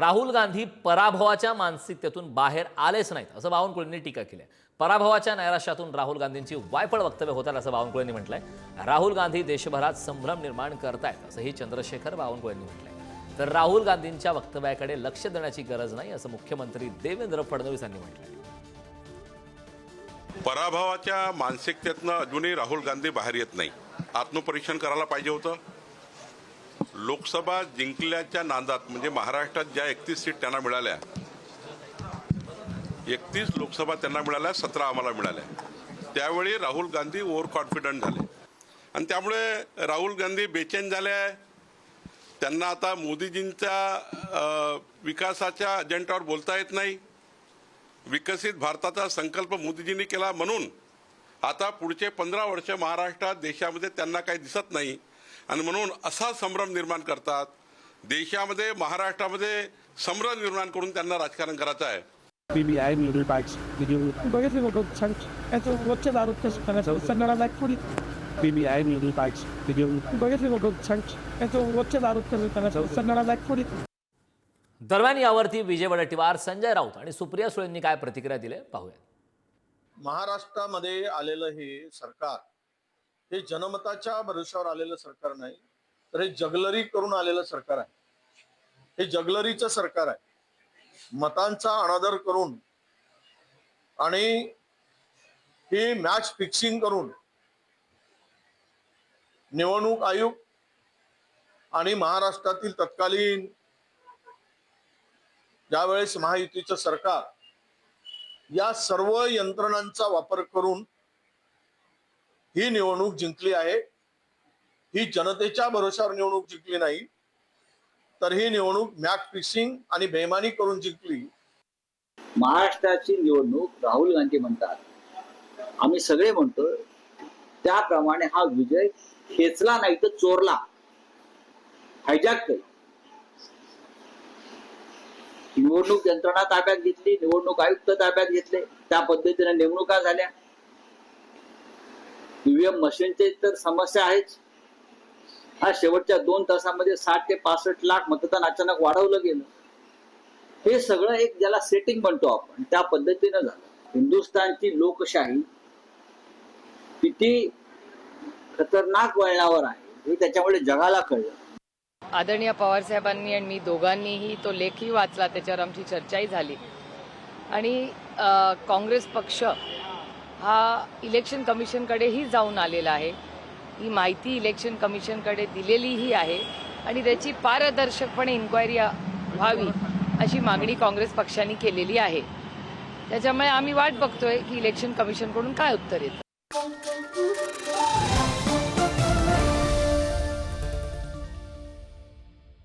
राहुल गांधी पराभवाच्या मानसिकतेतून बाहेर आलेच नाहीत असं बावनकुळेंनी टीका केली आहे. पराभवाच्या नैराश्यातून राहुल गांधींची वायफळ वक्तव्य होतात असं बावनकुळेंनी म्हटलंय. राहुल गांधी देशभरात संभ्रम निर्माण करतायत असंही चंद्रशेखर बावनकुळेंनी म्हटलंय. तर राहुल गांधींच्या वक्तव्याकडे लक्ष देण्याची गरज नाही असं मुख्यमंत्री देवेंद्र फडणवीस यांनी म्हटलंय. पराभवाच्या मानसिकतेतनं अजूनही राहुल गांधी बाहेर येत नाही. आत्मपरीक्षण करायला पाहिजे होतं. लोकसभा जिंकल्याच्या नांदात म्हणजे महाराष्ट्रात ज्या एकतीस सीट त्यांना मिळाल्या एकतीस लोकसभा त्यांना मिळाल्या सतरा आम्हाला मिळाल्या. त्यावेळी राहुल गांधी ओव्हर कॉन्फिडंट झाले. आणि त्यामुळे राहुल गांधी बेचैन झाले. आहे त्यांना आता मोदीजींच्या विकासाच्या अजेंडावर बोलता येत नाही. विकसित भारताचा संकल्प मोदीजींनी केला म्हणून आता पुढचे पंधरा वर्ष महाराष्ट्रात देशामध्ये त्यांना काही दिसत नाही. आणि म्हणून असा संभ्रम निर्माण करतात. देशामध्ये महाराष्ट्रामध्ये संभ्रम निर्माण करून त्यांना राजकारण करायचं आहे. बघितले बघ रोजच्या थोडी बघितले बघ रोजच्या थोडी दरम्यान यावरती विजय वडेट्टीवार संजय राऊत आणि सुप्रिया सुळेंनी काय प्रतिक्रिया दिली पाहूया. महाराष्ट्रामध्ये आलेलं हे सरकार हे जनमताच्या भरोश्यावर आलेलं सरकार नाही तर हे जगलरी करून आलेलं सरकार आहे. हे जगलरीचं सरकार आहे. मतांचा अनादर करून आणि ही मॅच फिक्सिंग करून निवडणूक आयोग आणि महाराष्ट्रातील तत्कालीन ज्यावेळेस महायुतीचं सरकार या सर्व यंत्रणांचा वापर करून ही निवडणूक जिंकली आहे. ही जनतेच्या भरोशावर निवडणूक जिंकली नाही. तर ही निवडणूक मॅच फिक्सिंग आणि बेमानी करून जिंकली. महाराष्ट्राची निवडणूक राहुल गांधी म्हणतात. आम्ही सगळे म्हणतो त्याप्रमाणे हा विजय खेचला नाही तर चोरला. हायजॅक केला. निवडणूक यंत्रणा ताब्यात घेतली निवडणूक आयुक्त ताब्यात घेतले त्या पद्धतीने नेमणुका झाल्या. ईव्हीएम मशीनचे तर समस्या आहेच. हा शेवटच्या दोन तासामध्ये साठ ते पासष्ट लाख मतदान अचानक वाढवलं गेलं. हे सगळं एक ज्याला सेटिंग म्हणतो आपण त्या पद्धतीनं झालं. हिंदुस्थानची लोकशाही किती खतरनाक वळणावर आहे हे त्याच्यामुळे जगाला कळलं. आदरणीय पवारसाहेबांनी आणि मी दोघांनीही तो लेखही वाचला त्याच्यावर आमची चर्चाही झाली. आणि काँग्रेस पक्ष हा इलेक्शन कमिशनकडेही जाऊन आलेला आहे. ही माहिती इलेक्शन कमिशनकडे दिलेलीही आहे. आणि त्याची पारदर्शकपणे इन्क्वायरी व्हावी अशी मागणी काँग्रेस पक्षाने केलेली आहे. त्याच्यामुळे आम्ही वाट बघतोय की इलेक्शन कमिशनकडून काय उत्तर येतं.